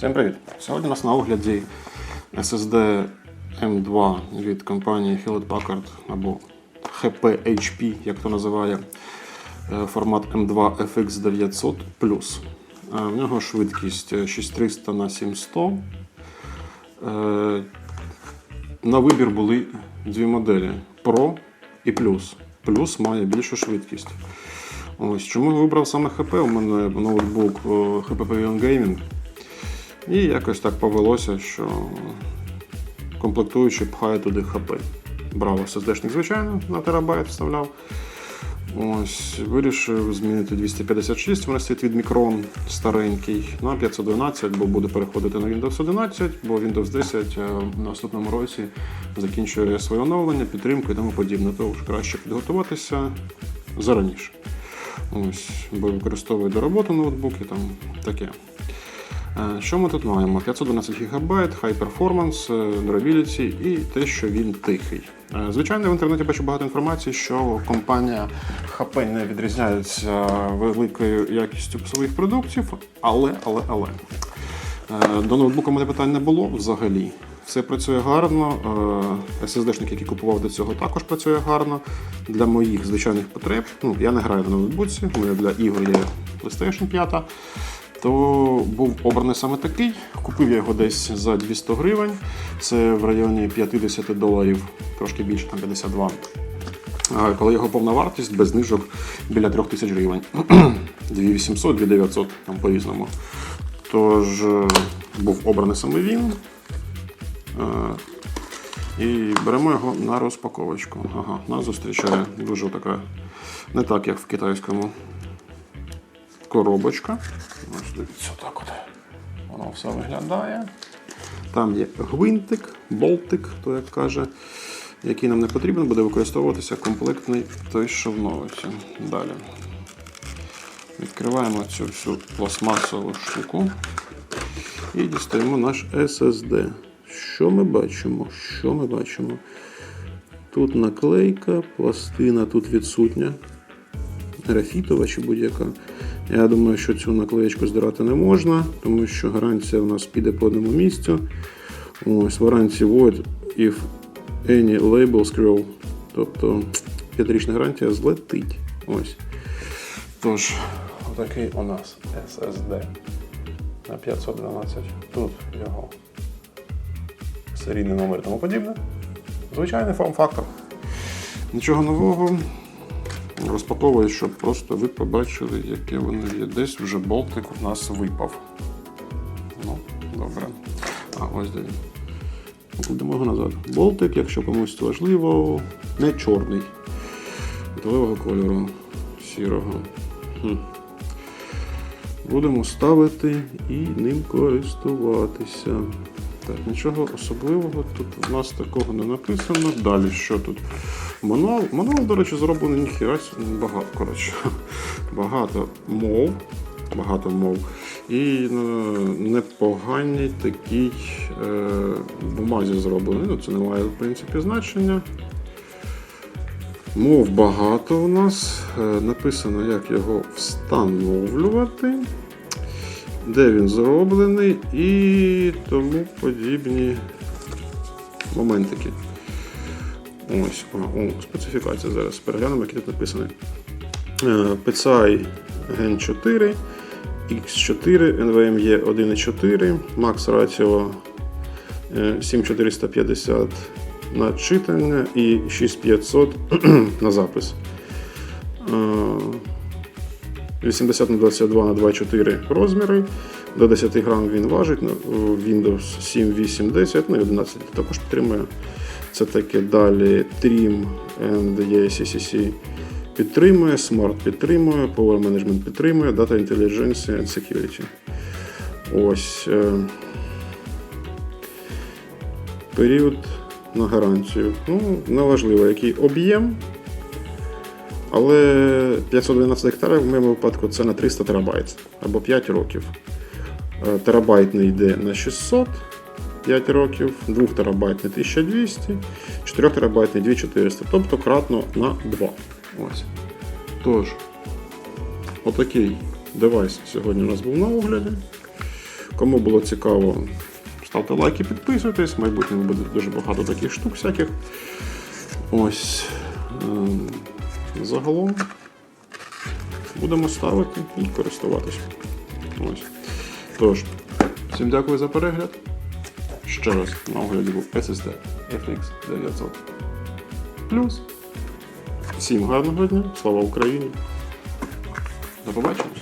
Всім привіт! Сьогодні у нас на огляді SSD M2 від компанії Hewlett Packard або HP, як то називає е, формат M2 FX 900 В нього швидкість е, 6300 на 7100. Е, На вибір були дві моделі Pro і Plus. Plus має більшу швидкість. Ось чому я вибрав саме HP? У мене ноутбук е, HP Pavilion Gaming. І якось так повелося, що комплектуючий пхає туди HP. Брав SSD-шник, звичайно, на терабайт вставляв. Ось, вирішив змінити 256, вона стоїть від Micron старенький, на 512, бо буде переходити на Windows 11, бо Windows 10 е, в наступному році закінчує своє оновлення, підтримку і тому подібне. Тож краще підготуватися зараніше. Ось, бо використовую до роботи ноутбуки, там таке. Е, Що ми тут маємо? 512 ГБ, High Performance, е, Durability і те, що він тихий. Е, Звичайно, в інтернеті бачу багато інформації, що компанія HP не відрізняється великою якістю своїх продуктів, але, але, але. До ноутбука мене питань не було взагалі. Все працює гарно. SSD-шник, який купував до цього, також працює гарно. Для моїх звичайних потреб. Ну, я не граю на ноутбуці, у мене для ігор є PlayStation 5. То був обраний саме такий. Купив я його десь за 200 гривень. Це в районі 50 доларів, трошки більше, там 52. Коли його повна вартість без знижок біля 3000 гривень. 2800, 2900, там по-різному. Тож е, був обраний саме він. Е, І беремо його на розпаковочку. Ага, нас зустрічає дуже така, не так, як в китайському коробочка. Ось дивіться, так от. Воно все виглядає. Там є гвинтик, болтик, то як каже, який нам не потрібен, буде використовуватися комплектний той, новості. Далі. Відкриваємо цю всю пластмасову штуку і дістаємо наш SSD. Що ми бачимо? Що ми бачимо? Тут наклейка, пластина тут відсутня графітова чи будь-яка. Я думаю, що цю наклеєчку здирати не можна, тому що гарантія у нас піде по одному місцю. Ось warranty void if any label scroll. Тобто п'ятирічна гарантія злетить. Ось. Тож, отакий у нас SSD на 512. Тут його серійний номер і тому подібне. Звичайний форм-фактор. Нічого нового. Розпаковую, щоб просто ви побачили, яке воно є. Десь вже болтик у нас випав. Ну, добре. А, ось де він. Його назад. Болтик, якщо комусь це важливо, не чорний. Металевого кольору сірого. Хм. Будемо ставити і ним користуватися. Так, нічого особливого тут у нас такого не написано. Далі що тут? Мануал, мануал, до речі, зроблений ніхіра багато. Коротше, багато мов. Багато мов. І е, непоганій е, бумазі зроблений. Ну, це не має, в принципі, значення. Мов багато у нас. Е, написано, як його встановлювати, де він зроблений і тому подібні моментики. Ось, а, о, специфікація зараз. Переглянемо, які тут написані. Е, PCI Gen 4, X4, NVMe 1.4, Max Ratio е, 7450 на читання і 6500 на запис. Е, 80 на 22 на 2,4 розміри. До 10 грам він важить. ну, Windows 7, 8, 10, ну і 11 також підтримує. Це таке далі Trim and EACCC підтримує, Smart підтримує, Power Management підтримує, Data Intelligence and Security. Ось. е, Період на гарантію. Ну, неважливо, який об'єм. Але 512 гектарів в моєму випадку це на 300 терабайт або 5 років. Е, Терабайтний йде на 600 5 років, 2 терабайтний 1200, 4 терабайтний 2400, тобто кратно на 2. Ось. Тож, отакий девайс сьогодні у нас був на огляді. Кому було цікаво, ставте лайки, підписуйтесь. В майбутньому буде дуже багато таких штук всяких. Ось. Загалом будемо ставити і користуватися. Ось. Тож, всім дякую за перегляд. Ще раз на огляді був SSD FX 900 Плюс. Всім гарного дня, слава Україні. До побачення.